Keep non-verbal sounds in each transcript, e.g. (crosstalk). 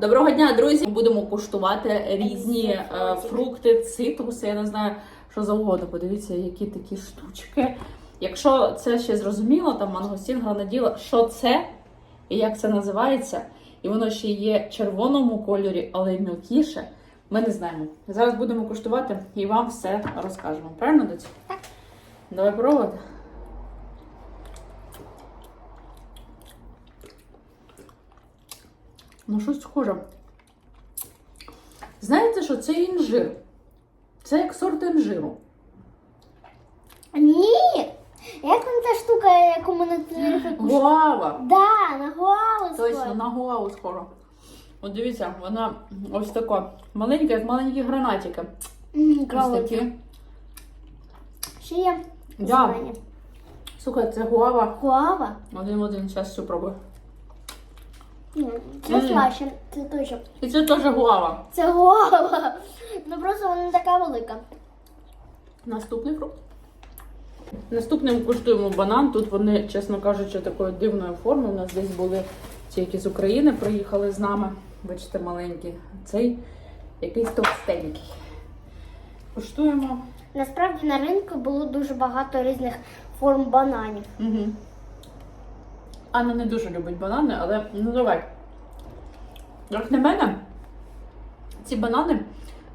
Доброго дня, друзі! Будемо куштувати різні е, фрукти, цитруси. Я не знаю, що завгодно. Подивіться, які такі штучки. Якщо це ще зрозуміло, там мангостін, гранаділа, що це і як це називається, і воно ще є в червоному кольорі, але й мілкіше, ми не знаємо. Зараз будемо куштувати і вам все розкажемо. Правильно, доці? Так. Давай пробувати. Ну, щось схоже. Знаєте, що це інжир? Це як сорт інжиру. Ні! Як там та штука, яку ми на? (gasps) Гуава! Да, на гуаву Точно, схоже. на гуаву схожа. От дивіться, вона ось така маленька, як маленькі гранатики. Ось такі. Ще є Да. Слухай, це гуава. Гуава? Один в один, зараз все пробую. Ні, це Мгм. слаще, це точно. І це теж гуава. Це гуава. Ну просто вона не така велика. Наступний фрукт. Наступним куштуємо банан. Тут вони, чесно кажучи, такої дивної форми. У нас десь були ті, які з України приїхали з нами. Бачите, маленькі. Цей якийсь товстенький. Куштуємо. Насправді на ринку було дуже багато різних форм бананів. Угу. Анна не дуже любить банани, але ну давай. Як на мене, ці банани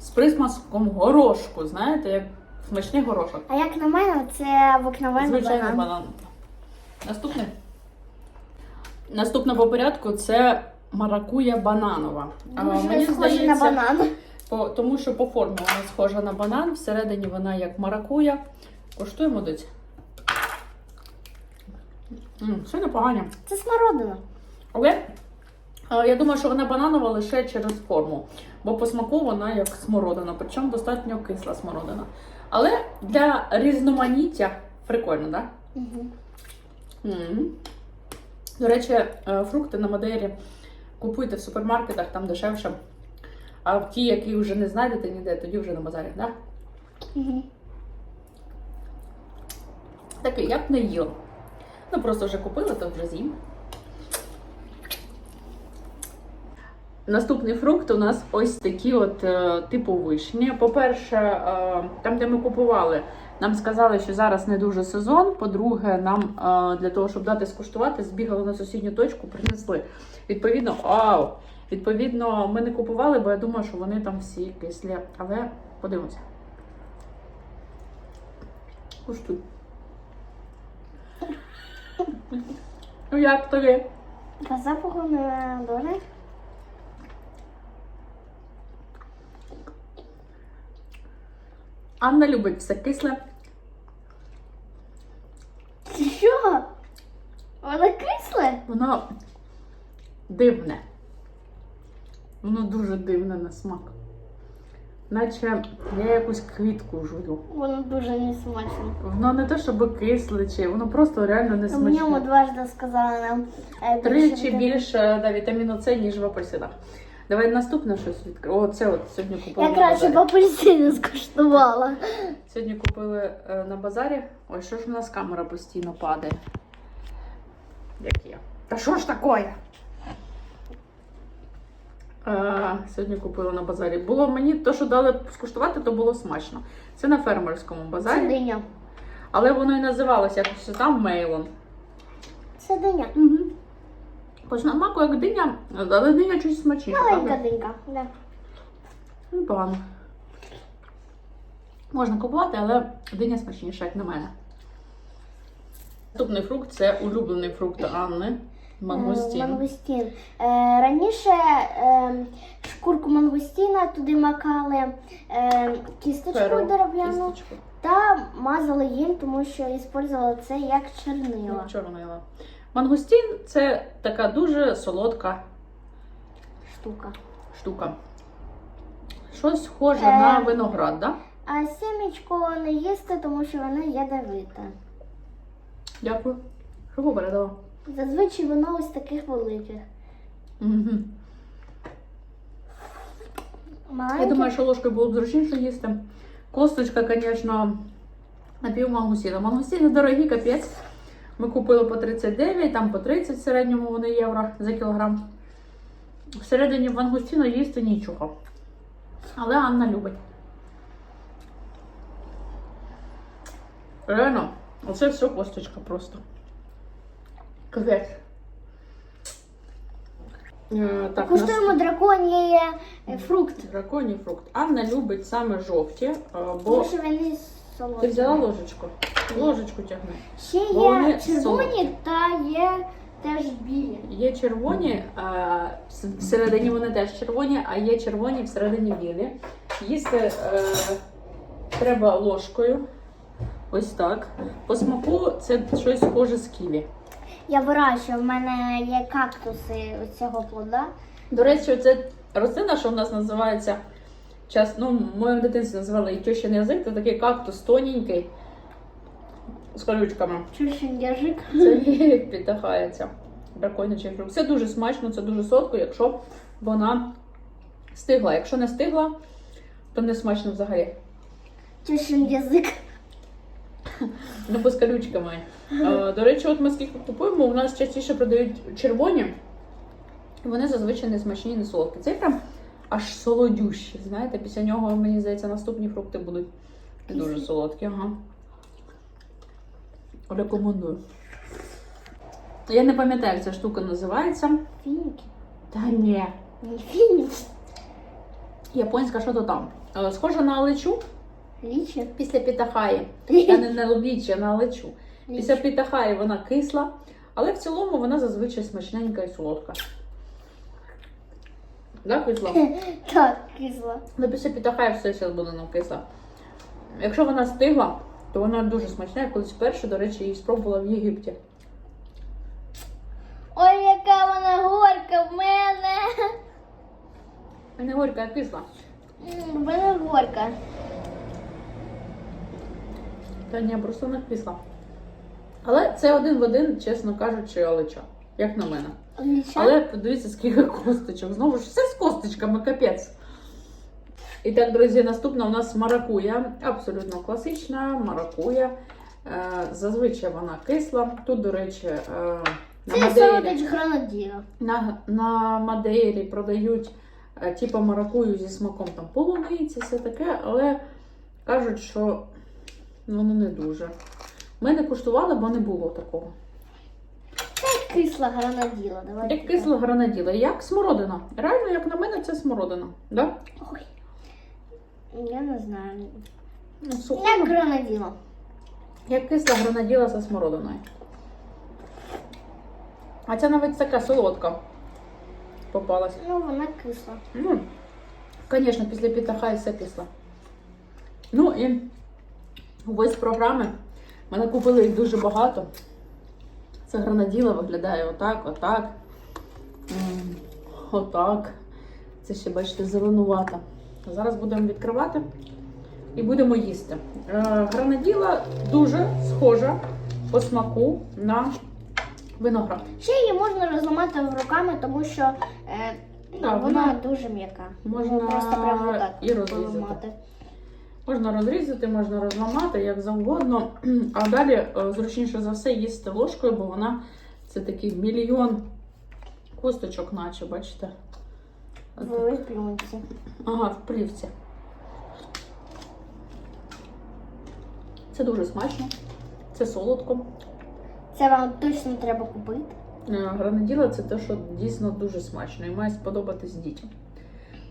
з присмаком горошку, знаєте, як смачний горошок. А як на мене, це обикновений Звичайний банан. банан. Наступний. Наступна по порядку це маракуя бананова. А, Дуже схожий на банан. по, тому що по формі вона схожа на банан, всередині вона як маракуя. Коштуємо доць. М, Все непогано. Це смородина. Але е, я думаю, що вона бананова лише через форму, бо по смаку вона як смородина, причому достатньо кисла смородина. Але для різноманіття прикольно, так? Угу. М. До речі, е, фрукти на Мадейрі купуйте в супермаркетах, там дешевше. А в ті, які вже не знайдете ніде, тоді вже на базарі, так? Угу. Такий, я б не їла. Ну просто вже купила, то вже з'їм. Наступний фрукт у нас ось такі от е, типу вишні. По-перше, е, там, де ми купували, нам сказали, що зараз не дуже сезон. По-друге, нам е, для того, щоб дати скуштувати, збігали на сусідню точку, принесли. Відповідно, ау! Відповідно, ми не купували, бо я думаю, що вони там всі кислі. Але подивимося. Куштуй. Ну як тобі? По запаху не дуже. Анна любить все кисле. Що? Воно кисле? Воно дивне. Воно дуже дивне на смак. Наче я якусь квітку жую. Воно дуже не смачне. Воно не те, щоб кисле, чи воно просто реально не В ньому смачне. дважди сказали нам. е, Тричі більше да, вітаміну С, ніж в апельсинах. Давай наступне щось відкримо. О, це от сьогодні купили. Я краще б апельсини скуштувала. Сьогодні купили е, на базарі. Ой, що ж в нас камера постійно падає? Як є? Та що ж таке? Е, сьогодні купили на базарі. Було мені то, що дали скуштувати, то було смачно. Це на фермерському Це базарі, диня. але воно і називалося якось там мейлон. Це диня. Угу. По смаку як диня, але диня чуть смачніша. Маленька правда? динька. Да. Непогано. Можна купувати, але диня смачніша, як на мене. Наступний фрукт це улюблений фрукт Анни. Е, Мангустін. Мангустін. Е, раніше е, шкурку мангустіна туди макали е, кісточку Перо, дерев'яну кісточку. та мазали їм, тому що використовували це як чернила. Чорнила. Мангустін це така дуже солодка Штука. штука. Щось схоже Е. на виноград, да? А сімечко не їсти, тому що воно ядовите. Дякую. Що попередила? Зазвичай воно ось таких великих. Угу. Маленьких. Я думаю, що ложкою було б зручніше їсти. Косточка, звісно, напів мангустіна. Мангустіни дорогі, капець. Ми купили по 39, там по 30 в середньому вони євро за кілограм. Всередині вангустіна їсти нічого. Але Анна любить. Реально, оце все косточка просто. Капець. Е, Так, нас- Куштуємо драконій е, фрукт. драконій фрукт. Анна любить саме жовті, е, Тому бо що вони ти взяла ложечку. Ложечку тягни. Ще Бо вони є червоні солодкі. та є теж білі. Є червоні, а вс- всередині вони теж червоні, а є червоні всередині білі. Їсти е, треба ложкою. Ось так. По смаку це щось схоже з ківі. Я вирощую, в мене є кактуси цього плода. До речі, це рослина, що в нас називається час, ну, в моєму дитинстві називали її тьощин язик, це такий кактус тоненький з колючками. Чущин язик. Це піддихається. Драконячий фрукт. Це дуже смачно, це дуже солодко, якщо вона стигла. Якщо не стигла, то не смачно взагалі. Чущин язик. Ну, бо з колючками. Е, До речі, от ми скільки купуємо, у нас частіше продають червоні. Вони зазвичай не смачні, не солодкі. Цей прям аж солодющий. Знаєте, після нього, мені здається, наступні фрукти будуть дуже солодкі. Ага. Рекомендую. Я не пам'ятаю, як ця штука називається. Фініки. Та ні. Не фініки. Японська що то там. Е, Схожа на алечу Лічі. після пітахаї. Я не на лобічі, а на алечу. Після пітахаї вона кисла, але в цілому вона зазвичай смачненька і солодка. Да, кисла? Так, кисла. Ну, після пітахаї все ще буде нам кисла. Якщо вона стигла, то вона дуже смачна. Я колись вперше, до речі, її спробувала в Єгипті. Ой, яка вона горька в мене. А не горька, а кисла. М, В мене горька. Та ні, просто вона. Але це один в один, чесно кажучи, алеча, як на мене. Ліча. Але подивіться, скільки косточок. Знову ж все з косточками, капець. І так, друзі, наступна у нас маракуя. Абсолютно класична маракуя. Е, зазвичай вона кисла. Тут, до речі, е, на Це Мадейрі, гранадіра. на, на Мадейрі продають е, типу маракую зі смаком там полуниці, все таке, але кажуть, що воно не дуже. Ми не куштували, бо не було такого. Як Кисла гранаділа. Давайте. Як кисла гранаділа, як смородина. Реально, як на мене, це смородина. Да? Ой. Я не знаю. Ну, сухо. Як гранаділа. Як кисла гранаділа за смородиною. А ця навіть така солодка попалась. Ну, вона кисла. Ну, звісно, після пітаха і все кисло. Ну і ось програми. Мене купили їх дуже багато. Це гранаділа виглядає отак, отак. Отак. Це ще, бачите, зеленувата. Зараз будемо відкривати і будемо їсти. Е, Гранаділа дуже схожа по смаку на виноград. Ще її можна розламати руками, тому що е, Да, вона, вона дуже м'яка. можна просто прямо отак і розрізати. Можна розрізати, можна розламати, як завгодно. (clears throat) А далі е, зручніше за все їсти ложкою, бо вона це такий мільйон косточок, наче, бачите? В плюнці. Ага, в плівці. Це дуже смачно, це солодко. Це вам точно треба купити. Е, Гранаділа це те, що дійсно дуже смачно і має сподобатись дітям.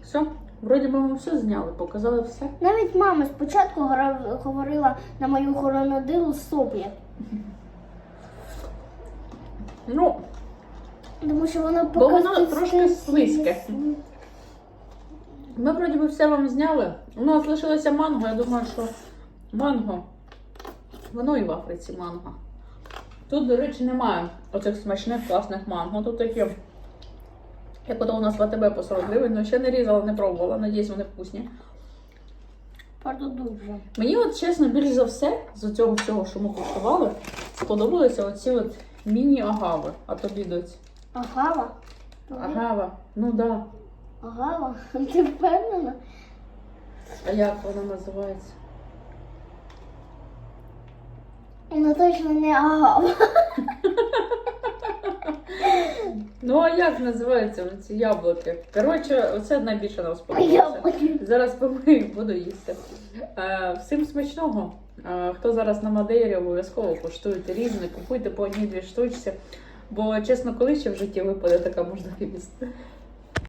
Все, вроді би ми все зняли, показали все. Навіть мама спочатку говорила на мою гранадилу соплі, Ну, тому що вона Бо воно трошки слизьке. Ми вроді би все вам зняли. У нас лишилося манго. Я думаю, що манго. Воно і в Африці манго. Тут, до речі, немає оцих смачних класних манго. Тут такі, як ото у нас в АТБ по 40 гривень, але ще не різала, не пробувала. Надіюсь, вони вкусні. Правда, дуже. Мені, от чесно, більш за все, з цього всього, що ми куштували, сподобалися оці от міні-агави. А тобі доць. Агава? Агава. Ну так. Да. Агава? (laughs) Ти впевнена? А як вона називається? Ну точно не агава. (laughs) Ну а як називаються ці яблуки? Коротше, оце найбільше нам сподобалося. Зараз помию, (laughs) буду їсти. Е, всім смачного. Е, хто зараз на Мадейрі, обов'язково куштуйте різне, купуйте по одній-дві штучці. Бо, чесно, коли ще в житті випаде така можливість.